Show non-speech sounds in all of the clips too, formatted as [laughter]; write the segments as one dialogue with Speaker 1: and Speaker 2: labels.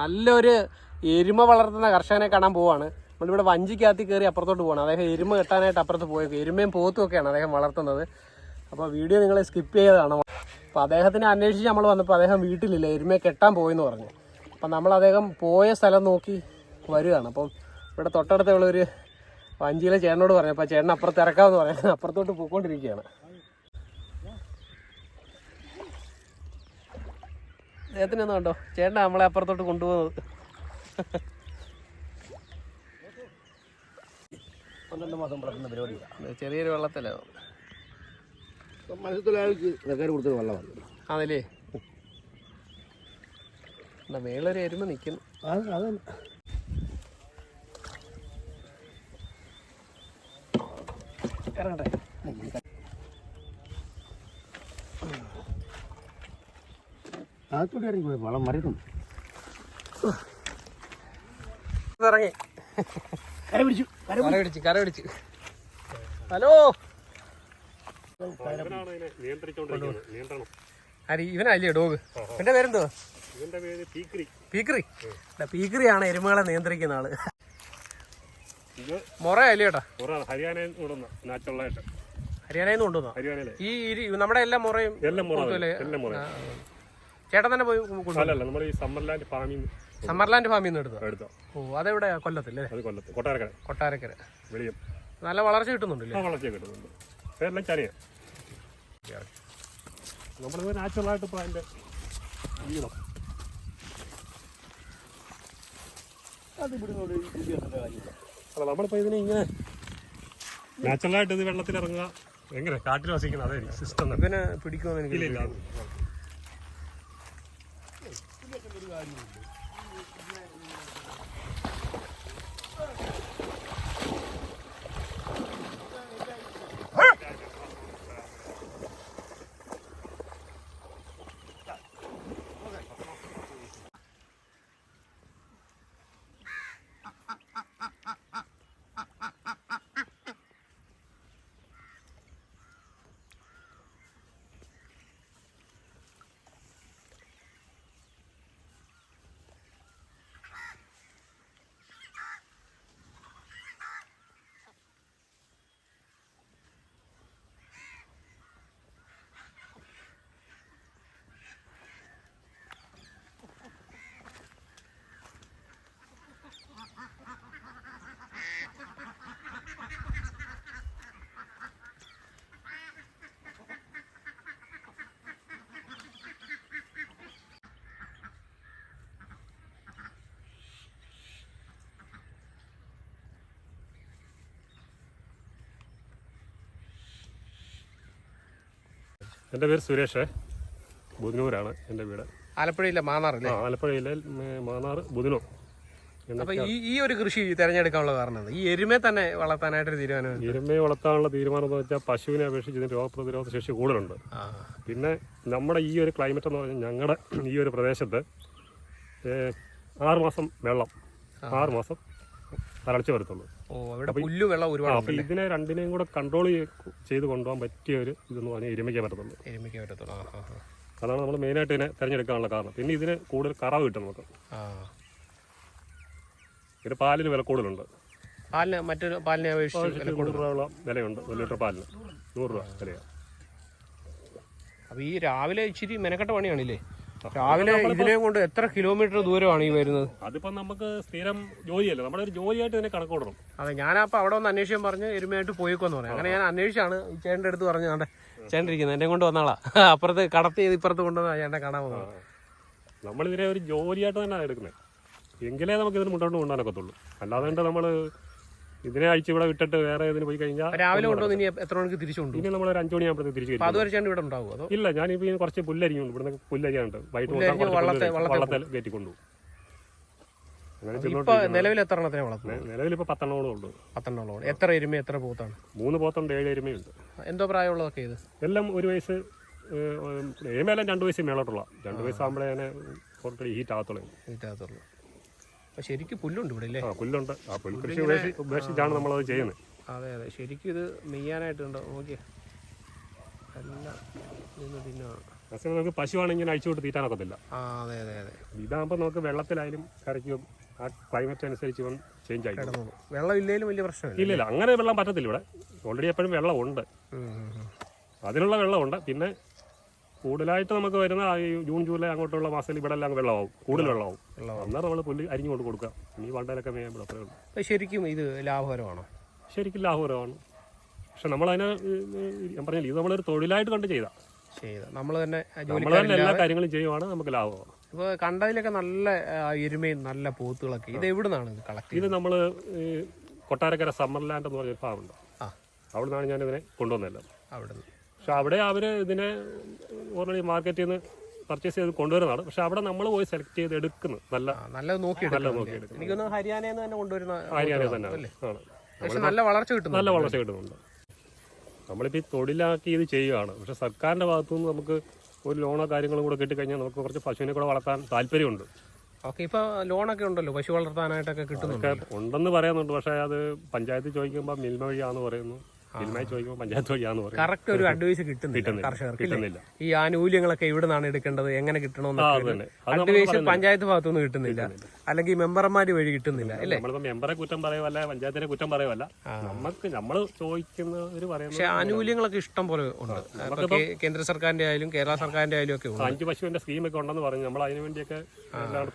Speaker 1: നല്ലൊരു എരുമ വളർത്തുന്ന കർഷകനെ കാണാൻ പോവാണ്. നമ്മളിവിടെ വഞ്ചിക്കകത്ത് കയറി അപ്പുറത്തോട്ട് പോകണം അദ്ദേഹം എരുമ കെട്ടാനായിട്ട് അപ്പുറത്ത് പോയേക്കും. എരുമയും പോത്തുമൊക്കെയാണ് അദ്ദേഹം വളർത്തുന്നത്. അപ്പോൾ വീഡിയോ നിങ്ങൾ സ്കിപ്പ് ചെയ്തതാണ്. അപ്പോൾ അദ്ദേഹത്തിനെ അന്വേഷിച്ച് നമ്മൾ വന്നപ്പോൾ അദ്ദേഹം വീട്ടിലില്ല. എരുമയെ കെട്ടാൻ പോയെന്ന് പറഞ്ഞു. അപ്പം നമ്മൾ അദ്ദേഹം പോയ സ്ഥലം നോക്കി വരികയാണ് അപ്പം ഇവിടെ തൊട്ടടുത്തുള്ളൊരു വഞ്ചിയിലെ ചേട്ടനോട് പറഞ്ഞു അപ്പോൾ ചേട്ടൻ അപ്പുറത്ത് ഇറക്കാമെന്ന് പറയുന്നത് അപ്പുറത്തോട്ട് പോയിക്കൊണ്ടിരിക്കുകയാണ്. അദ്ദേഹത്തിനൊന്നും കണ്ടോ ചേട്ടൻ നമ്മളെ അപ്പുറത്തോട്ട് കൊണ്ടുപോകുന്നത്.
Speaker 2: പന്ത്രണ്ട് മാസം പരിപാടിയാണ്
Speaker 1: ചെറിയൊരു വെള്ളത്തിലോ
Speaker 2: മത്സ്യത്തൊഴിലാളിക്ക് സർക്കാർ കൊടുത്തൊരു വെള്ളമാണ്.
Speaker 1: അതല്ലേ എന്നാ മേളൊരു എരുമ നിൽക്കുന്നു
Speaker 2: അത് അത്
Speaker 1: ഇറങ്ങട്ടെ.
Speaker 2: അകത്തോട്ട് ഇറങ്ങി വളം മറിയുന്നു
Speaker 1: ഇറങ്ങി.
Speaker 2: കര പിടിച്ചു കര
Speaker 1: കര കര പിടിച്ച്. ഹലോ. അരി ഇവനല്ലേ ഡോഗ്? എന്റെ പേരെന്തോ?
Speaker 3: ഇവന്റെ പേര് പീക്രി
Speaker 1: പീക്കറി പീക്കറിയാണ് എരുമകളെ നിയന്ത്രിക്കുന്ന ആൾ.
Speaker 3: ഇത്
Speaker 1: മൊറ അല്ലേ ചേട്ടാ
Speaker 3: ഹരിയാനയിൽ
Speaker 1: ഹരിയാനയിൽ നിന്ന് കൊണ്ടുവന്നു?
Speaker 3: ഹരിയാനയിലെ
Speaker 1: ഈ ഇരി- നമ്മുടെ എല്ലാ മുറയും
Speaker 3: എല്ലാം
Speaker 1: ചേട്ടൻ തന്നെ പോയി
Speaker 3: അല്ലല്ല നമ്മൾ ഈ സമ്മർലാൻഡ് ഫാമിൽ
Speaker 1: സമ്മർലാൻഡ് ഫാമിൽ നിന്ന് എടുത്തു
Speaker 3: എടുത്തോ
Speaker 1: ഓ അതെവിടെ കൊല്ലത്തില്ലേ
Speaker 3: അത് കൊല്ലത്ത് കൊട്ടാരക്കര.
Speaker 1: കൊട്ടാരക്കര.
Speaker 3: വെളിയം.
Speaker 1: നല്ല വളർച്ച കിട്ടുന്നുണ്ടല്ലേ
Speaker 3: വളർച്ച കിട്ടുന്നുണ്ട്. അതെല്ലാം ചനിയാ നമ്മളിത് നാച്ചുറലായിട്ട് ഇപ്പോൾ അതിന്റെ വീണം.
Speaker 2: അത് ഇവിടുന്ന്
Speaker 3: അല്ല നമ്മളിപ്പോൾ ഇതിനെ ഇങ്ങനെ നാച്ചുറലായിട്ട് ഇത് വെള്ളത്തിൽ ഇറങ്ങുക എങ്ങനെ? കാട്ടിൽ വസിക്കുന്നത് അതെ സിസ്റ്റം
Speaker 1: പിന്നെ പിടിക്കുമെന്ന് എനിക്ക്
Speaker 3: ഇല്ല എന്റെ പേര് സുരേഷ്. ബുധനൂരാണ് എന്റെ വീട്.
Speaker 1: ആലപ്പുഴയിലെ മാന്നാറല്ലേ
Speaker 3: ആ ആലപ്പുഴയിലെ മാനാർ മാന്നാർ ബുധനൂർ.
Speaker 1: അപ്പൊ ഈ ഈ ഒരു കൃഷി തിരഞ്ഞെടുക്കാനുള്ള കാരണം ഈ എരുമയെ തന്നെ വളർത്താനായിട്ടൊരു തീരുമാനം
Speaker 3: എരുമയെ വളർത്താനുള്ള തീരുമാനം എന്ന് വെച്ചാൽ പശുവിനെ അപേക്ഷിച്ച് ഇതിന് രോഗപ്രതിരോധ ശേഷി കൂടുതലുണ്ട്. പിന്നെ നമ്മുടെ ഈ ഒരു ക്ലൈമറ്റ് എന്ന് പറഞ്ഞാൽ ഞങ്ങളുടെ ഈ ഒരു പ്രദേശത്ത് ആറുമാസം ആറ് മാസം വെള്ളം ആറുമാസം വരൾച്ച വരത്തുള്ളൂ
Speaker 1: ഓ അവിടെ പുല്ലു വെള്ളം ഒരുപാട്
Speaker 3: അപ്പോൾ ഇതിനെ രണ്ടിനെയും കൂടെ കൺട്രോൾ ചെയ്ത് കൊണ്ടുപോകാൻ പറ്റിയ ഒരു ഇതെന്ന് പറഞ്ഞാൽ എരുമയ്ക്ക് പറ്റത്തുള്ളൂ.
Speaker 1: എരുമയ്ക്ക് പറ്റത്തുള്ളൂ. ആ ആ, ആ.
Speaker 3: അതാണ് നമ്മൾ മെയിനായിട്ട് ഇതിനെ തിരഞ്ഞെടുക്കാനുള്ള കാരണം. പിന്നെ ഇതിന് കൂടുതൽ കറവ് കിട്ടും നമുക്ക്. പിന്നെ പാലിന് വില കൂടുതലുണ്ട്.
Speaker 1: പാലിന് മറ്റൊരു പാലിനെ അപേക്ഷിച്ച്
Speaker 3: നൂറ്
Speaker 1: കൂടുതൽ
Speaker 3: വിലയുണ്ട്. ഒരു ലിറ്റർ പാലിന്. നൂറ് രൂപ വിലയാണ്
Speaker 1: അപ്പൊ ഈ രാവിലെ ഇച്ചിരി മെനക്കെട്ട പണിയാണില്ലേ? രാവിലെ ഇതിലേ കൊണ്ട് എത്ര കിലോമീറ്റർ ദൂരമാണ് ഈ വരുന്നത്?
Speaker 3: അതിപ്പോ നമുക്ക് സ്ഥിരം ജോലിയല്ല? നമ്മുടെ ഒരു ജോലിയായിട്ട് ഇതിനെ കണക്കൂടണം
Speaker 1: അതെ ഞാനപ്പോ അവിടെ ഒന്ന് അന്വേഷിക്കാൻ പറഞ്ഞ് എരുമയായിട്ട് പോയിക്കോന്ന് പറഞ്ഞു. അങ്ങനെ ഞാൻ അന്വേഷിച്ചാണ്. ഈ ചേട്ടന്റെ അടുത്ത് പറഞ്ഞു കണ്ടേ ചേട്ടൻ ഇരിക്കുന്നത് എന്നെ കൊണ്ട് വന്നാളാ. [laughs] അപ്പുറത്ത് കടത്തി ചെയ്ത് ഇപ്പുറത്ത് കൊണ്ടുവന്നാ ചേട്ടനെ കാണാൻ പോകുന്നത്.
Speaker 3: നമ്മളിതിനെ ഒരു ജോലിയായിട്ട് തന്നെ എടുക്കുന്നത്. എങ്കിലേ നമുക്ക് ഇതിന് മുന്നോട്ട് കൊണ്ടുപോകാനൊക്കത്തുള്ളൂ. അല്ലാതെ നമ്മൾ നമ്മൾ ഇതിനെ അഴിച്ച് ഇവിടെ വിട്ടിട്ട് വേറെ ഇതിന് പോയി കഴിഞ്ഞാൽ
Speaker 1: രാവിലെ കൊണ്ടുവന്ന് ഇനി എത്ര മണിക്ക് തിരിച്ചു കൊണ്ടു
Speaker 3: ഇനി നമ്മൾ ഒരു അഞ്ചു മണിയാകുമ്പോഴത്തേക്ക് തിരിച്ചു
Speaker 1: അതുവരെ ഇവിടെ ഉണ്ടാവും അതോ?
Speaker 3: ഇല്ല ഞാൻ ഇപ്പൊ കുറച്ച് പുല്ലരിഞ്ഞുണ്ട് ഇവിടെ പുല്ലരിയാനുണ്ട് വൈകിട്ട് കൊണ്ടുപോകാൻ
Speaker 1: പുല്ലരിഞ്ഞ്
Speaker 3: കുറച്ച്
Speaker 1: വള്ളത്തെ-
Speaker 3: പുല്ല്
Speaker 1: വള്ളത്തെ
Speaker 3: വള്ളത്തിൽ കയറ്റി കൊണ്ടുപോകും.
Speaker 1: നിലവിൽ എത്ര എണ്ണത്തിനെ വളർത്തുന്നത്
Speaker 3: നിലവിൽ ഇപ്പൊ പത്തെണ്ണോളം ഉണ്ട്
Speaker 1: പത്തെണ്ണോളം എത്ര എരുമ എത്ര പോത്താണ്?
Speaker 3: മൂന്ന് പോത്തുണ്ട് ഏഴ് എരുമയുണ്ട്.
Speaker 1: എന്തോ പ്രായമുള്ളതൊക്കെ ഇത്
Speaker 3: എല്ലാം ഒരു വയസ്സ് ഏമേലും രണ്ട് വയസ്സ് മേലോട്ടുള്ള. രണ്ട് വയസ്സാകുമ്പോഴേ ഹീറ്റ് ആകത്തുള്ളൂ.
Speaker 1: ഇതിനകത്തുള്ളൂ അപ്പൊ ശരിക്കും പുല്ലുണ്ട് ഇവിടെ അല്ലേ
Speaker 3: ആ പുല്ലുണ്ട്. ആ പുൽ കൃഷി ഉപേക്ഷി ഉപേക്ഷിച്ചാണ് നമ്മളത് ചെയ്യുന്നത്.
Speaker 1: അതെ അതെ. ശരിക്കും ഇത് മെയ്യാനായിട്ടുണ്ടോ? നോക്കിയേ. എല്ലാം നിന്ന് തിന്നാണ്
Speaker 3: മാക്സിമം നമുക്ക് പശുവാണെങ്കിൽ അഴിച്ചു വിട്ട് തീറ്റാനൊക്കത്തില്ല.
Speaker 1: ആ അതെ അതെ അതെ.
Speaker 3: ഇതാകുമ്പോൾ നമുക്ക് വെള്ളത്തിലായാലും കരയ്ക്കും ആ ക്ലൈമറ്റ് അനുസരിച്ച് ചേഞ്ച് ആയി
Speaker 1: കിടന്നോളൂ. വെള്ളം വലിയ പ്രശ്നമില്ല
Speaker 3: ഇല്ല ഇല്ല അങ്ങനെ വെള്ളം പറ്റത്തില്ല ഇവിടെ. ഓൾറെഡി എപ്പോഴും വെള്ളമുണ്ട്.
Speaker 1: ഉം, ഉം, ഉം.
Speaker 3: അതിനുള്ള വെള്ളമുണ്ട്. പിന്നെ കൂടുതലായിട്ട് നമുക്ക് വരുന്ന ഈ ജൂൺ ജൂലൈ അങ്ങോട്ടുള്ള മാസത്തിൽ ഇവിടെ എല്ലാം വെള്ളമാവും. കൂടുതൽ വെള്ളമാവും. അന്നേരം നമ്മൾ പുല്ല് അരിഞ്ഞു കൊണ്ട് കൊടുക്കുക. ഇനി വണ്ടയിലൊക്കെ മേയാൻ അത്രേ ഉള്ളൂ.
Speaker 1: ശരിക്കും ഇത് ലാഭകരമാണോ?
Speaker 3: ശരിക്കും ലാഭകരമാണ്. പക്ഷെ നമ്മളതിനെ ഞാൻ പറഞ്ഞില്ല ഇത് നമ്മളൊരു തൊഴിലായിട്ട് കണ്ട് ചെയ്താൽ
Speaker 1: ചെയ്ത. നമ്മൾ തന്നെ
Speaker 3: എല്ലാ കാര്യങ്ങളും ചെയ്യുവാണ് നമുക്ക് ലാഭമാണ്
Speaker 1: ഇപ്പൊ കണ്ടതിലൊക്കെ നല്ല എരുമയും നല്ല പോത്തുകളൊക്കെ. ഇത് എവിടുന്നാണ് ഇത് കളക്ട്
Speaker 3: ഇത് നമ്മൾ കൊട്ടാരക്കര സമ്മർലാൻഡ് എന്ന് പറഞ്ഞൊരു ഫാമുണ്ട്.
Speaker 1: ആ.
Speaker 3: അവിടെ നിന്നാണ് ഞാൻ ഇതിനെ കൊണ്ടുവന്നത്.
Speaker 1: അവിടുന്ന്.
Speaker 3: പക്ഷെ അവിടെ അവർ ഇതിനെ ഓൾറെഡി മാർക്കറ്റിൽ നിന്ന് പർച്ചേസ് ചെയ്ത് കൊണ്ടുവരുന്നതാണ്. പക്ഷെ അവിടെ നമ്മൾ പോയി സെലക്ട് ചെയ്ത് എടുക്കുന്നു. നല്ല
Speaker 1: നല്ല നോക്കി എനിക്കൊന്ന് ഹരിയാനയിൽ തന്നെ കൊണ്ടുവരുന്ന
Speaker 3: ഹരിയാന തന്നെ ആണ്.
Speaker 1: നല്ല വളർച്ച കിട്ടുന്നു
Speaker 3: നല്ല വളർച്ച കിട്ടുന്നുണ്ട്. നമ്മളിപ്പോൾ ഈ തൊഴിലാക്കി ഇത് ചെയ്യുകയാണ് പക്ഷെ സർക്കാരിന്റെ ഭാഗത്തുനിന്ന് നമുക്ക് ഒരു ലോണോ കാര്യങ്ങളും കൂടെ കിട്ടിക്കഴിഞ്ഞാൽ നമുക്ക് കുറച്ച് പശുവിനെ കൂടെ വളർത്താൻ താല്പര്യമുണ്ട്.
Speaker 1: ഓക്കെ ഇപ്പൊ ലോണൊക്കെ ഉണ്ടല്ലോ? പശു വളർത്താനായിട്ടൊക്കെ കിട്ടുന്നുണ്ട്.
Speaker 3: ഉണ്ടെന്ന് പറയുന്നുണ്ട് പക്ഷേ അത് പഞ്ചായത്ത് ചോദിക്കുമ്പോൾ മിൽമ വഴിയാന്ന് പറയുന്നു. മിൽമയിൽ ചോദിക്കുമ്പോൾ പഞ്ചായത്ത് വഴിയാന്ന് പറയുന്നു
Speaker 1: കറക്റ്റ് ഒരു അഡ്വൈസ് കിട്ടുന്നില്ല. കർഷകർക്ക് ഈ ആനുകൂല്യങ്ങളൊക്കെ ഇവിടെ നിന്നാണ് എടുക്കേണ്ടത്? എങ്ങനെ
Speaker 3: കിട്ടണമെന്ന്
Speaker 1: അഡ്വൈസ് പഞ്ചായത്ത് ഭാഗത്തുനിന്ന് കിട്ടുന്നില്ല. അല്ലെങ്കിൽ മെമ്പർമാര് വഴി കിട്ടുന്നില്ല അല്ലേ
Speaker 3: നമ്മളിപ്പോൾ മെമ്പറെ കുറ്റം പറയുമല്ല പഞ്ചായത്തിനെ കുറ്റം പറയുമല്ല നമുക്ക് നമ്മൾ ചോദിക്കുന്നവര്
Speaker 1: പക്ഷെ
Speaker 3: പറയുന്നത്
Speaker 1: ആനുകൂല്യങ്ങളൊക്കെ ഇഷ്ടം പോലെ ഉണ്ട്. കേന്ദ്ര സർക്കാരിന്റെ ആയാലും കേരള സർക്കാരിന്റെ ആയാലും ഒക്കെ ഉണ്ട്.
Speaker 3: അഞ്ച് പശുവിന്റെ സ്കീമൊക്കെ ഉണ്ടെന്ന് പറഞ്ഞു നമ്മൾ അതിനു വേണ്ടിയൊക്കെ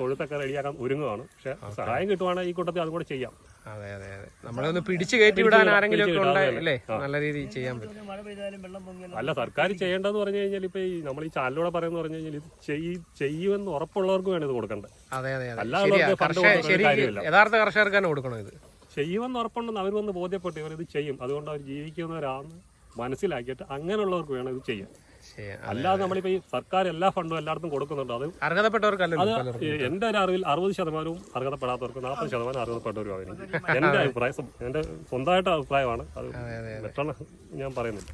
Speaker 3: തൊഴുത്തൊക്കെ റെഡിയാക്കാൻ ഒരുങ്ങുകയാണ് പക്ഷെ സഹായം കിട്ടുവാണെങ്കിൽ ഈ കൂട്ടത്തിൽ അതുകൂടെ ചെയ്യാം.
Speaker 1: അതെ അതെ അതെ. നമ്മളെ ഒന്ന് പിടിച്ചു കയറ്റി വിടാൻ ആരെങ്കിലും ഒക്കെ അല്ലേ? നല്ല രീതിയിൽ ചെയ്യാൻ പറ്റും.
Speaker 3: അല്ല സർക്കാർ ചെയ്യേണ്ടതെന്ന് പറഞ്ഞു കഴിഞ്ഞാൽ ഇപ്പൊ ഈ നമ്മൾ ഈ ചാലിലൂടെ പറയുന്ന പറഞ്ഞു കഴിഞ്ഞാൽ ഇത് ചെയ് ചെയ്യുമെന്ന് ഉറപ്പുള്ളവർക്ക് വേണം ഇത് കൊടുക്കേണ്ടത്.
Speaker 1: അതെ അതെ
Speaker 3: അല്ലാതെ.
Speaker 1: യഥാർത്ഥ കർഷകർക്ക് തന്നെ കൊടുക്കണം ഇത്.
Speaker 3: ചെയ്യുമെന്ന് ഉറപ്പുണ്ടെന്ന് അവർ വന്ന് ബോധ്യപ്പെട്ടു. ഇവർ ഇത് ചെയ്യും. അതുകൊണ്ട് അവർ ജീവിക്കുന്നവരാണെന്ന് മനസ്സിലാക്കിയിട്ട് അങ്ങനെയുള്ളവർക്ക് വേണം ഇത് ചെയ്യാൻ.
Speaker 1: ശരി
Speaker 3: അല്ലാതെ നമ്മളിപ്പോ ഈ സർക്കാർ എല്ലാ ഫണ്ടും എല്ലായിടത്തും കൊടുക്കുന്നുണ്ട്. അത് ഈ എന്റെ ഒരു അറിവിൽ അറുപത് ശതമാനവും അർഹതപ്പെടാത്തവർക്ക് നാൽപ്പത് ശതമാനം അർഹതപ്പെട്ടവരും എന്റെ അഭിപ്രായം എന്റെ സ്വന്തമായിട്ട് അഭിപ്രായമാണ്. അത് മറ്റുള്ള ഞാൻ പറയുന്നില്ല.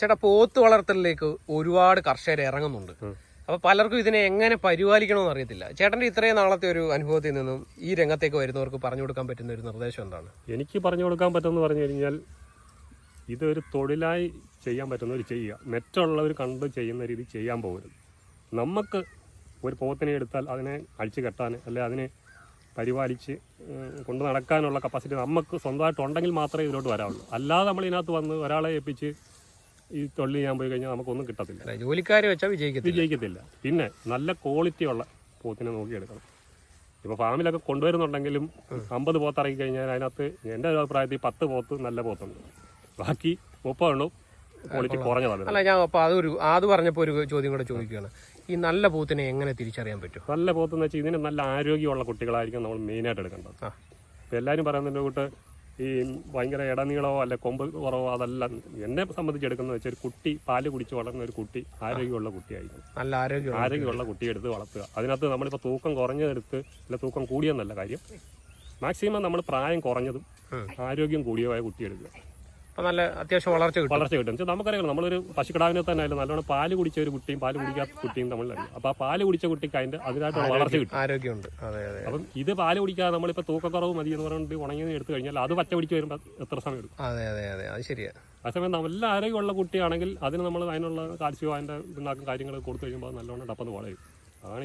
Speaker 1: ചേട്ടാ പോത്ത് വളർത്തലിലേക്ക് ഒരുപാട് കർഷകർ ഇറങ്ങുന്നുണ്ട്.
Speaker 3: അപ്പോൾ
Speaker 1: അപ്പൊ പലർക്കും ഇതിനെ എങ്ങനെ പരിപാലിക്കണമെന്ന് അറിയത്തില്ല. ചേട്ടന്റെ ഇത്രയും നാളത്തെ ഒരു അനുഭവത്തിൽ നിന്നും ഈ രംഗത്തേക്ക് വരുന്നവർക്ക് പറഞ്ഞു കൊടുക്കാൻ പറ്റുന്ന ഒരു നിർദ്ദേശം എന്താണ്?
Speaker 3: എനിക്ക് പറഞ്ഞു കൊടുക്കാൻ പറ്റുമെന്ന് പറഞ്ഞു കഴിഞ്ഞാൽ ഇതൊരു തൊഴിലായി ചെയ്യാൻ പറ്റുന്നവർ ചെയ്യുക. മറ്റുള്ളവർ കണ്ട് ചെയ്യുന്ന രീതി ചെയ്യാൻ പോകരുത്. നമുക്ക് ഒരു പോത്തിനെ എടുത്താൽ അതിനെ അഴിച്ചു കെട്ടാൻ അല്ലെ അതിനെ പരിപാലിച്ച് കൊണ്ടു നടക്കാനുള്ള കപ്പാസിറ്റി നമുക്ക് സ്വന്തമായിട്ട് ഉണ്ടെങ്കിൽ മാത്രമേ ഇതിലോട്ട് വരാവുള്ളൂ. അല്ലാതെ നമ്മൾ ഇതിനകത്ത് വന്ന് ഒരാളെ ഏൽപ്പിച്ച് ഈ തൊഴിൽ ചെയ്യാൻ പോയി കഴിഞ്ഞാൽ നമുക്കൊന്നും കിട്ടത്തില്ല.
Speaker 1: ജോലിക്കാരെ വെച്ചാൽ വിജയിക്കത്തില്ല.
Speaker 3: വിജയിക്കത്തില്ല. പിന്നെ നല്ല ക്വാളിറ്റി ഉള്ള പോത്തിനെ നോക്കിയെടുക്കണം ഇപ്പോൾ ഫാമിലൊക്കെ കൊണ്ടുവരുന്നുണ്ടെങ്കിലും അമ്പത് പോത്ത് ഇറങ്ങി കഴിഞ്ഞാൽ അതിനകത്ത് എന്റെ ഒരു അഭിപ്രായത്തിൽ പത്ത് പോത്ത് നല്ല പോത്തുണ്ട്. ബാക്കി മുപ്പതെണ്ണവും ക്വാളിറ്റി കുറഞ്ഞതാണ്
Speaker 1: അല്ല ഞാൻ അപ്പൊ അതൊരു അത് പറഞ്ഞപ്പോ ഒരു ചോദ്യം കൂടെ ചോദിക്കുകയാണ്. ഈ നല്ല പോത്തിനെ എങ്ങനെ തിരിച്ചറിയാൻ പറ്റും?
Speaker 3: നല്ല പോത്തെന്ന് വെച്ചാൽ ഇതിന് നല്ല ആരോഗ്യമുള്ള കുട്ടികളായിരിക്കും നമ്മൾ മെയിനായിട്ട് എടുക്കേണ്ടത്.
Speaker 1: ആ.
Speaker 3: ഇപ്പം എല്ലാവരും പറയുന്നതിന്റെ കൂട്ട് ഈ ഭയങ്കര ഇടനീളമോ അല്ല കൊമ്പ് കുറവോ അതല്ല എന്നെ സംബന്ധിച്ച് എടുക്കുന്ന വെച്ചാൽ ഒരു കുട്ടി പാൽ കുടിച്ച് വളർന്ന ഒരു കുട്ടി ആരോഗ്യമുള്ള കുട്ടിയായിരിക്കും.
Speaker 1: നല്ല ആരോഗ്യം
Speaker 3: ആരോഗ്യമുള്ള കുട്ടിയെ എടുത്ത് വളർത്തുക. അതിനകത്ത് നമ്മളിപ്പോൾ തൂക്കം കുറഞ്ഞെടുത്ത് അല്ല തൂക്കം കൂടിയെന്നല്ല കാര്യം. മാക്സിമം നമ്മൾ പ്രായം കുറഞ്ഞതും ആരോഗ്യം കൂടിയതായ കുട്ടി എടുക്കുക.
Speaker 1: നല്ല അത്യാവശ്യം വളർച്ച കിട്ടും.
Speaker 3: വളർച്ച കിട്ടും. നമുക്കറിയാം നമ്മളൊരു പശുക്കിടാവിനെ തന്നെ ആയാലും നല്ലോണം പാൽ കുടിച്ച ഒരു കുട്ടിയും പാൽ കുടിക്കാത്ത കുട്ടിയും നമ്മൾ അപ്പോൾ ആ പാൽ കുടിച്ച കുട്ടിക്ക് അതിന്റെ അതിനായിട്ടുള്ള വളർച്ച കിട്ടും.
Speaker 1: ആരോഗ്യമുണ്ട്. അതെ അതെ.
Speaker 3: അപ്പം ഇത് പാൽ കുടിക്കാതെ നമ്മളിപ്പോൾ തൂക്കക്കുറവ് മതി എന്ന് പറഞ്ഞിട്ട് ഉണങ്ങി എടുത്തു കഴിഞ്ഞാൽ അത് പച്ച പിടിച്ച് വരുമ്പോൾ എത്ര സമയം എടുക്കും?
Speaker 1: അതെ അതെ അതെ. അത് ശരിയാ.
Speaker 3: അതേസമയം നല്ല ആരോഗ്യമുള്ള കുട്ടിയാണെങ്കിൽ അതിന് നമ്മൾ അതിനുള്ള കാൽസ്യമോ അതിന്റെ പിന്നാക്കും കാര്യങ്ങൾ കൊടുത്തു കഴിയുമ്പോൾ നല്ലോണം ഡപ്പന്ന് വളരും അതാണ്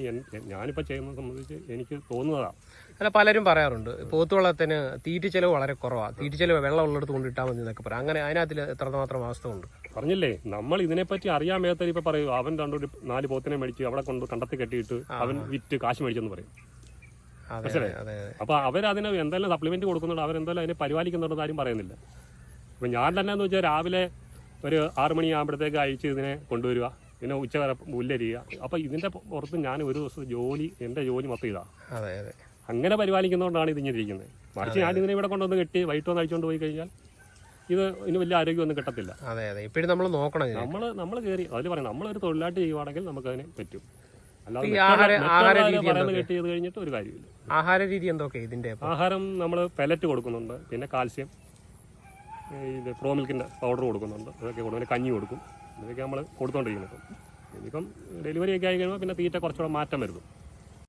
Speaker 3: ഞാനിപ്പോൾ ചെയ്യുന്നത് സംബന്ധിച്ച് എനിക്ക് തോന്നുന്നതാണ്
Speaker 1: അല്ല പലരും പറയാറുണ്ട് പോത്തുവളത്തിന് തീറ്റ ചെലവ് വളരെ കുറവാണ് തീറ്റ ചെലവ് വെള്ളം ഉള്ളിടത്ത് കൊണ്ട് ഇട്ടാൽ മതി എന്നൊക്കെ പറയാം. അങ്ങനെ അതിനകത്തിൽ എത്രമാത്രം വാസ്തവമുണ്ട്
Speaker 3: പറഞ്ഞില്ലേ നമ്മൾ ഇതിനെപ്പറ്റി അറിയാൻ മേത്തരി ഇപ്പോൾ പറയൂ അവൻ രണ്ടൊരു നാല് പോത്തിനെ മേടിച്ച് അവിടെ കൊണ്ട് കണ്ടത്തി കെട്ടിയിട്ട് അവൻ വിറ്റ് കാശ് മേടിച്ചെന്ന് പറയും. അപ്പൊ അവരതിന് എന്തെല്ലാം സപ്ലിമെന്റ് കൊടുക്കുന്നുണ്ട് അവരെന്തെല്ലാം അതിനെ പരിപാലിക്കുന്നുണ്ടെന്ന് ആരും പറയുന്നില്ല. അപ്പൊ ഞാൻ തന്നെ എന്ന് വെച്ചാൽ രാവിലെ ഒരു ആറ് മണിയാകുമ്പോഴത്തേക്ക് അയച്ച് ഇതിനെ കൊണ്ടുവരിക. പിന്നെ ഉച്ച വരെ മുല്ലരിക അപ്പൊ ഇതിന്റെ പുറത്ത് ഞാൻ ഒരു ദിവസം ജോലി എന്റെ ജോലി മൊത്തം ഇതാ.
Speaker 1: അതെ അതെ.
Speaker 3: അങ്ങനെ പരിപാലിക്കുന്നതുകൊണ്ടാണ് ഇതിങ്ങനെ ഇരിക്കുന്നത്. മറിച്ച് ഞാൻ ഇതിനെ ഇവിടെ കൊണ്ടുവന്ന് കെട്ടി വൈകിട്ട് വന്ന് അഴിച്ചുകൊണ്ട് പോയി കഴിഞ്ഞാൽ ഇത് ഇതിന് വലിയ ആരോഗ്യമൊന്നും കിട്ടത്തില്ല.
Speaker 1: അതെ അതെ. ഇപ്പോഴും നമ്മൾ നോക്കണം
Speaker 3: നമ്മൾ നമ്മൾ കയറി അതിൽ പറയാം നമ്മളൊരു തൊഴിലായിട്ട് ചെയ്യുവാണെങ്കിൽ നമുക്ക് അതിന് പറ്റും കഴിഞ്ഞിട്ട് ഒരു കാര്യമില്ല.
Speaker 1: ആഹാര രീതി എന്തൊക്കെ ഇതിന്റെ?
Speaker 3: ആഹാരം നമ്മൾ പെലറ്റ് കൊടുക്കുന്നുണ്ട് പിന്നെ കാൽസ്യം ഇത് പ്രോ മിൽക്കിന്റെ പൗഡർ കൊടുക്കുന്നുണ്ട് അതൊക്കെ കൊടുക്കും കഞ്ഞി കൊടുക്കും. ഇതൊക്കെ നമ്മൾ കൊടുത്തോണ്ടിരിക്കുന്നത് ഇനിയിപ്പം ഡെലിവറി ഒക്കെ ആയി കഴിയുമ്പോൾ പിന്നെ തീറ്റ കുറച്ചുകൂടെ മാറ്റം വരുന്നു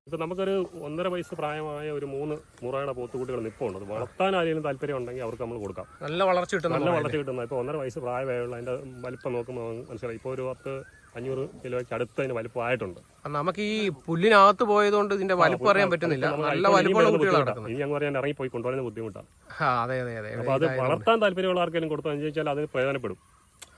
Speaker 3: ഇപ്പം നമുക്കൊരു ഒന്നര വയസ്സ് പ്രായമായ ഒരു മൂന്ന് മുറയുടെ പോത്തുകുട്ടികൾ നിൽപ്പുണ്ട് അത് വളർത്താൻ ആരെങ്കിലും താല്പര്യം ഉണ്ടെങ്കിൽ അവർക്ക് നമ്മൾ കൊടുക്കാം.
Speaker 1: നല്ല വളർച്ച കിട്ടുന്ന
Speaker 3: നല്ല വളർച്ച കിട്ടുന്ന ഇപ്പോൾ ഒന്നര വയസ്സ് പ്രായമായുള്ള അതിന്റെ വലിപ്പം നോക്കുമ്പോൾ മനസ്സിലായി. ഇപ്പോൾ ഒരു പത്ത് അഞ്ഞൂറ് കിലോയ്ക്ക് അടുത്ത് അതിന് വലിപ്പമായിട്ടുണ്ട്
Speaker 1: നമുക്ക് ഈ പുല്ലിനകത്ത് പോയതുകൊണ്ട് ഇതിന്റെ വലിപ്പം അറിയാൻ പറ്റുന്നില്ല. നല്ല വലിപ്പമുള്ള.
Speaker 3: ഇനി അങ്ങ് പറയാൻ ഇറങ്ങി പോയി കൊണ്ടുവരുന്ന ബുദ്ധിമുട്ടാണ്.
Speaker 1: അതെ അതെ അതെ.
Speaker 3: അപ്പോൾ അത് വളർത്താൻ താല്പര്യമുള്ള ആർക്കെങ്കിലും കൊടുത്തു? അതിന് അത് പ്രയോജനപ്പെടും.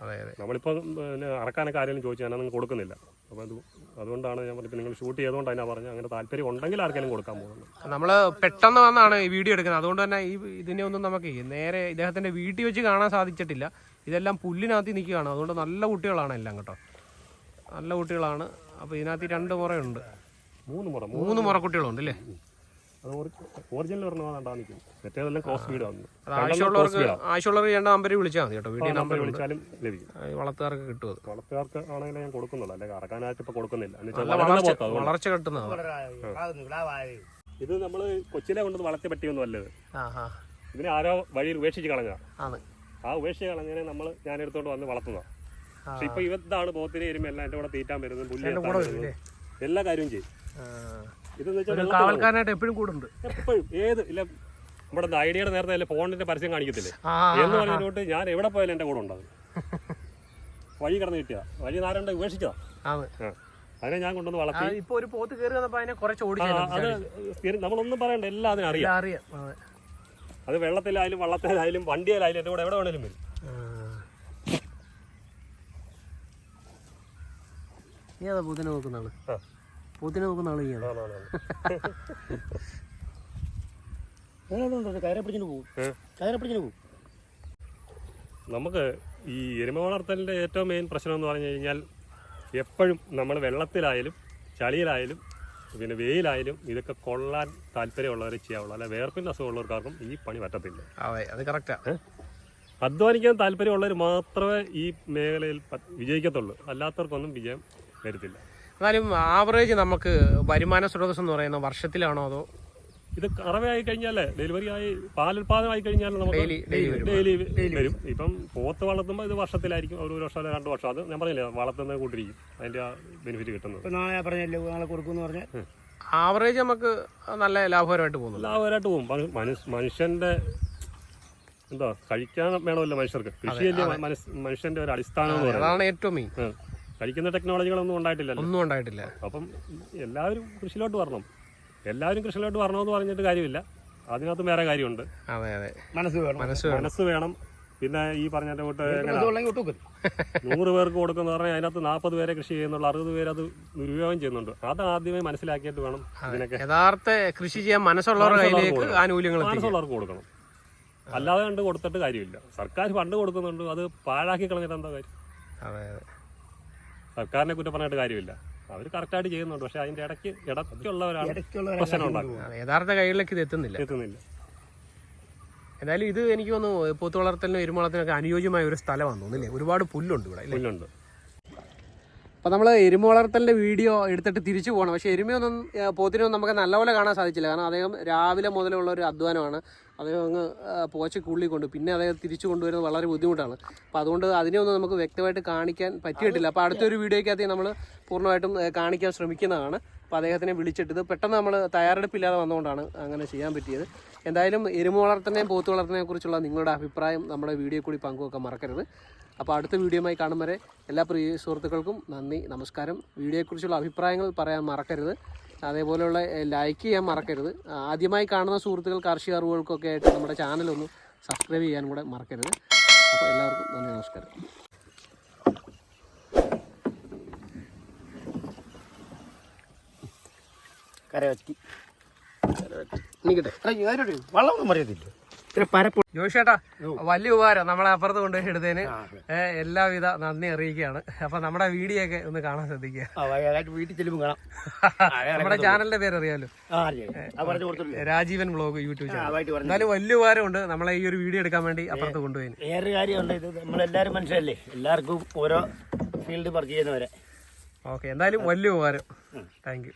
Speaker 1: അതെ അതെ.
Speaker 3: നമ്മളിപ്പോൾ പിന്നെ അറക്കാനൊക്കെ ആരെങ്കിലും ചോദിച്ചാൽ നിങ്ങൾ കൊടുക്കുന്നില്ല. അപ്പോൾ അത് അതുകൊണ്ടാണ് ഞാൻ പറഞ്ഞത്. നിങ്ങൾ ഷൂട്ട് ചെയ്തുകൊണ്ട് അതിനാ പറഞ്ഞു അങ്ങനെ താല്പര്യം ഉണ്ടെങ്കിൽ ആർക്കെങ്കിലും കൊടുക്കാൻ പോകുന്നത്
Speaker 1: നമ്മൾ പെട്ടെന്ന് വന്നാണ് ഈ വീഡിയോ എടുക്കുന്നത്. അതുകൊണ്ട് തന്നെ ഈ ഇതിനെ ഒന്നും നമുക്ക് നേരെ ഇദ്ദേഹത്തിന്റെ വീട്ടിൽ വെച്ച് കാണാൻ സാധിച്ചിട്ടില്ല. ഇതെല്ലാം പുല്ലിനകത്ത് നിൽക്കുകയാണ്. അതുകൊണ്ട് നല്ല കുട്ടികളാണ് എല്ലാം കേട്ടോ. നല്ല കുട്ടികളാണ്. അപ്പോൾ ഇതിനകത്ത് രണ്ട് മുറയുണ്ട്.
Speaker 3: മൂന്ന് മുറ.
Speaker 1: മൂന്ന് മുറ കുട്ടികളുണ്ട് അല്ലേ?
Speaker 3: അത് ഒറിജിനൽ നിൽക്കും മറ്റേതെല്ലാം ക്രോസ് ബീഡ് വന്നു
Speaker 1: അത് ആവശ്യമുള്ളവർക്ക് ആവശ്യമുള്ളവർക്ക് ചെയ്യേണ്ട നമ്പർ വിളിച്ചാൽ മതി കേട്ടോ. നമ്പർ
Speaker 3: വിളിച്ചാലും ലഭിക്കും.
Speaker 1: വളർത്തുകാർക്ക് കിട്ടും അത്.
Speaker 3: വളർത്തുകാർക്ക് ആണെങ്കിലും ഞാൻ കൊടുക്കുന്നുള്ളൂ. കറക്കാനായിട്ട് ഇപ്പോൾ കൊടുക്കുന്നില്ല.
Speaker 1: വളർച്ച കിട്ടുന്നതാണ്
Speaker 3: ഇത് നമ്മൾ കൊച്ചിലെ കൊണ്ടത് വളർത്തി പറ്റിയൊന്നും അല്ലത്. ഇതിനെ ആരോ വഴിയിൽ ഉപേക്ഷിച്ച് കളഞ്ഞ
Speaker 1: ആണ്.
Speaker 3: ആ ഉപേക്ഷിച്ച് കളഞ്ഞതിനെ നമ്മൾ ഞാൻ എടുത്തോണ്ട് വന്ന് വളർത്തുന്നതാണ്. പക്ഷെ ഇപ്പൊ ഇവത്താണ് പോത്തിനെ എരുമ എല്ലാം എന്റെ കൂടെ തീറ്റാൻ പുല്ല് വരുന്നത്. എല്ലാ കാര്യവും ചെയ്യും.
Speaker 1: കാവൽക്കാരനായിട്ട് എപ്പോഴും കൂടുണ്ട്.
Speaker 3: എപ്പോഴും ഏത് ഇല്ല നമ്മുടെ ഐഡിയയുടെ നേരത്തെ അല്ലെ ഫോണിന്റെ പരസ്യം കാണിക്കത്തില്ലേ? എന്ന് പറഞ്ഞിട്ട് ഞാൻ എവിടെ പോയാലും എന്റെ കൂടെ ഉണ്ടാവും. വഴി കിടന്ന് കിട്ടിയതാ വഴി നാരണ്ട ഉപേക്ഷിച്ചതാ. അതിനെ ഞാൻ കൊണ്ടുവന്ന് വളർത്തി.
Speaker 1: ഇപ്പൊ ഒരു പോത്ത് കയറി
Speaker 3: നമ്മളൊന്നും പറയണ്ട എല്ലാം അതിന് അറിയാം.
Speaker 1: അറിയാം അതെ.
Speaker 3: വെള്ളത്തിലായാലും വള്ളത്തിലായാലും വണ്ടിയിലായാലും എന്റെ കൂടെ എവിടെ വേണേലും വരും.
Speaker 1: നീ അതാ പൂത്തിനെ നോക്കുന്ന
Speaker 3: ആൾ.
Speaker 1: പൂത്തിനെ നോക്കുന്ന ആൾ നീയാണ്
Speaker 3: ആണ്, ആണ്, ആണ്.
Speaker 2: കയറെ പിടിച്ചിട്ട് പോകും
Speaker 3: ഏ?
Speaker 2: കയറെ പിടിച്ചിട്ട് പോകും
Speaker 3: നമുക്ക് ഈ എരുമ വളർത്തലിന്റെ ഏറ്റവും മെയിൻ പ്രശ്നം എന്ന് പറഞ്ഞു കഴിഞ്ഞാൽ എപ്പോഴും നമ്മൾ വെള്ളത്തിലായാലും ചളിയിലായാലും പിന്നെ വെയിലായാലും ഇതൊക്കെ കൊള്ളാൻ താല്പര്യമുള്ളവരെ ചെയ്യാവുള്ളൂ. അല്ല വേർപ്പിന്റെ അസുഖമുള്ളവർക്കാർക്കും ഈ പണി പറ്റത്തില്ല.
Speaker 1: അതെ
Speaker 3: അധ്വാനിക്കാൻ താല്പര്യമുള്ളവർ മാത്രമേ ഈ മേഖലയിൽ വിജയിക്കത്തുള്ളൂ. അല്ലാത്തവർക്കൊന്നും വിജയം വരത്തില്ല.
Speaker 1: എന്നാലും ആവറേജ് നമുക്ക് വരുമാന സ്രോതസ് എന്ന് പറയുന്നത് വർഷത്തിലാണോ അതോ?
Speaker 3: ഇത് കറവയായി കഴിഞ്ഞാലേ ഡെലിവറി ആയി പാലുൽപാദനം ആയി കഴിഞ്ഞാൽ നമുക്ക് ഡെയിലി വരും. ഇപ്പം പോത്ത് വളർത്തുമ്പോൾ ഇത് വർഷത്തിലായിരിക്കും ഒരു വർഷം അല്ലെങ്കിൽ രണ്ട് വർഷം. അത് ഞാൻ പറഞ്ഞില്ലേ വളർത്തുന്നത് കൂട്ടിരിക്കും അതിന്റെ ആ ബെനിഫിറ്റ് കിട്ടുന്നത്.
Speaker 2: നാളെ പറഞ്ഞല്ലോ നാളെ കൊടുക്കുമെന്ന് പറഞ്ഞ.
Speaker 1: ആവറേജ് നമുക്ക് നല്ല ലാഭകരമായിട്ട് പോകുന്നു
Speaker 3: ലാഭകരമായിട്ട് പോകും. മനു- മനു- മനുഷ്യന്റെ എന്താ കഴിക്കാൻ വേണമല്ലോ മനുഷ്യർക്ക്. കൃഷിയല്ലേ മനുഷ്യന്റെ ഒരു അടിസ്ഥാനം എന്ന് പറയുന്നത്.
Speaker 1: അതാണ് ഏറ്റവും മെയിൻ.
Speaker 3: കഴിക്കുന്ന ടെക്നോളജികളൊന്നും ഉണ്ടായിട്ടില്ലല്ലോ.
Speaker 1: ഒന്നും ഉണ്ടായിട്ടില്ല.
Speaker 3: അപ്പം എല്ലാവരും കൃഷിയിലോട്ട് വരണം. എല്ലാവരും കൃഷിയിലോട്ട് വരണമെന്ന് പറഞ്ഞിട്ട് കാര്യമില്ല. അതിനകത്ത് വേറെ കാര്യമുണ്ട്.
Speaker 1: അതെ അതെ.
Speaker 2: മനസ്സ് വേണം.
Speaker 1: മനസ്സ് വേണം.
Speaker 3: മനസ്സ് വേണം. പിന്നെ ഈ പറഞ്ഞ കൂട്ട് നൂറ് പേർക്ക് കൊടുക്കുന്ന പറഞ്ഞാൽ അതിനകത്ത് നാൽപ്പത് പേരെ കൃഷി ചെയ്യുന്നുള്ളൂ അറുപത് പേര് അത് ദുരുപയോഗം ചെയ്യുന്നുണ്ട്. അത് ആദ്യമേ മനസ്സിലാക്കിയിട്ട് വേണം ഇതിനൊക്കെ.
Speaker 1: യഥാർത്ഥ കൃഷി ചെയ്യാൻ
Speaker 3: മനസ്സുള്ളവർക്ക്.
Speaker 1: ആനുകൂല്യങ്ങൾ
Speaker 3: മനസ്സുള്ളവർക്ക് കൊടുക്കണം. അല്ലാതെ കണ്ട് കൊടുത്തിട്ട് കാര്യമില്ല. സർക്കാർ ഫണ്ട് കൊടുക്കുന്നുണ്ട്. അത് പാഴാക്കി കളഞ്ഞിട്ട് എന്താ കാര്യം?
Speaker 1: അതെ അതെ.
Speaker 3: സർക്കാരിനെ കുറ്റം പറഞ്ഞിട്ട് കാര്യമില്ല. അവർ കറക്റ്റായിട്ട് ചെയ്യുന്നുണ്ട്. പക്ഷെ അതിന്റെ ഇടയ്ക്ക് ഇടയ്ക്കുള്ളവരാണ് പ്രശ്നം ഉണ്ടാക്കുന്നത്.
Speaker 1: യഥാർത്ഥ കൈകളിലേക്ക് ഇത് എത്തുന്നില്ല.
Speaker 3: എത്തുന്നില്ല.
Speaker 1: എന്തായാലും ഇത് എനിക്ക് തോന്നുന്നു പോത്ത് വളർത്തലിനും എരുമ അനുയോജ്യമായ ഒരു സ്ഥലമാണെന്ന് തോന്നുന്നില്ലേ ഒരുപാട് പുല്ലുണ്ട് ഇവിടെ
Speaker 3: പുല്ലുണ്ട്.
Speaker 1: അപ്പോൾ നമ്മൾ എരുമ വളർത്തലിന്റെ വീഡിയോ എടുത്തിട്ട് തിരിച്ചു പോകണം. പക്ഷേ എരുമയൊന്നും പോത്തിനൊന്നും നമുക്ക് നല്ലപോലെ കാണാൻ സാധിച്ചില്ല. കാരണം അദ്ദേഹം രാവിലെ മുതലുള്ള ഒരു അധ്വാനമാണ്. അദ്ദേഹം അങ്ങ് പോച്ചയ്ക്ക് ഉള്ളിൽ കൊണ്ട് പിന്നെ അദ്ദേഹം തിരിച്ചു കൊണ്ടുവരുന്നത് വളരെ ബുദ്ധിമുട്ടാണ്. അപ്പോൾ അതുകൊണ്ട് അതിനെയൊന്നും നമുക്ക് വ്യക്തമായിട്ട് കാണിക്കാൻ പറ്റിയിട്ടില്ല. അപ്പോൾ അടുത്തൊരു വീഡിയോയ്ക്കകത്ത് നമ്മൾ പൂർണമായിട്ടും കാണിക്കാൻ ശ്രമിക്കുന്നതാണ്. അപ്പോൾ അദ്ദേഹത്തിനെ വിളിച്ചിട്ട് ഇത് പെട്ടെന്ന് നമ്മൾ തയ്യാറെടുപ്പില്ലാതെ വന്നുകൊണ്ടാണ് അങ്ങനെ ചെയ്യാൻ പറ്റിയത്. എന്തായാലും എരുമ വളർത്തനെയും പോത്ത് വളർത്തനെയും കുറിച്ചുള്ള നിങ്ങളുടെ അഭിപ്രായം നമ്മുടെ വീഡിയോ കൂടി പങ്കുവെക്കാൻ മറക്കരുത്. അപ്പോൾ അടുത്ത വീഡിയോയുമായി കാണും വരെ എല്ലാ പ്രിയ സുഹൃത്തുക്കൾക്കും നന്ദി നമസ്കാരം. വീഡിയോയെക്കുറിച്ചുള്ള അഭിപ്രായങ്ങൾ പറയാൻ മറക്കരുത്. അതേപോലെയുള്ള ലൈക്ക് ചെയ്യാൻ മറക്കരുത്. ആദ്യമായി കാണുന്ന സുഹൃത്തുക്കൾ കാർഷിക അറിവുകൾക്കൊക്കെ ആയിട്ട് നമ്മുടെ ചാനലൊന്ന് സബ്സ്ക്രൈബ് ചെയ്യാനും കൂടെ മറക്കരുത്. അപ്പോൾ എല്ലാവർക്കും നന്ദി നമസ്കാരം.
Speaker 2: കരവറ്റി
Speaker 1: നിൽക്കട്ടെ
Speaker 2: വള്ളമൊന്നും അറിയത്തില്ല ഇത്ര പരപ്പ്
Speaker 1: ജോഷേട്ടാ വലിയ ഉപകാരം നമ്മളെ അപ്പുറത്ത് കൊണ്ടുപോയി എടുത്തതിന് എല്ലാവിധ നന്ദി അറിയിക്കുകയാണ്. അപ്പൊ നമ്മുടെ വീഡിയോ ഒക്കെ ഒന്ന് കാണാൻ ശ്രദ്ധിക്കുക.
Speaker 2: വീട്ടിൽ ചെല്ലുമ്പോൾ കാണാം. [laughs]
Speaker 1: നമ്മുടെ ചാനലിന്റെ പേര് അറിയാലോ രാജീവൻ ബ്ലോഗ് യൂട്യൂബ് ചാനൽ. എന്നാലും വലിയ ഉപകാരമുണ്ട് നമ്മളെ ഈ ഒരു വീഡിയോ എടുക്കാൻ വേണ്ടി അപ്പുറത്ത് കൊണ്ടുപോയി
Speaker 2: വേറൊരു കാര്യമുണ്ട് ഇത് നമ്മളെല്ലാവരും മനുഷ്യരല്ലേ? എല്ലാവർക്കും ഓരോ ഫീൽഡ് വർക്ക് ചെയ്യുന്നവരെ.
Speaker 1: ഓക്കെ എന്തായാലും വലിയ ഉപകാരം. Thank you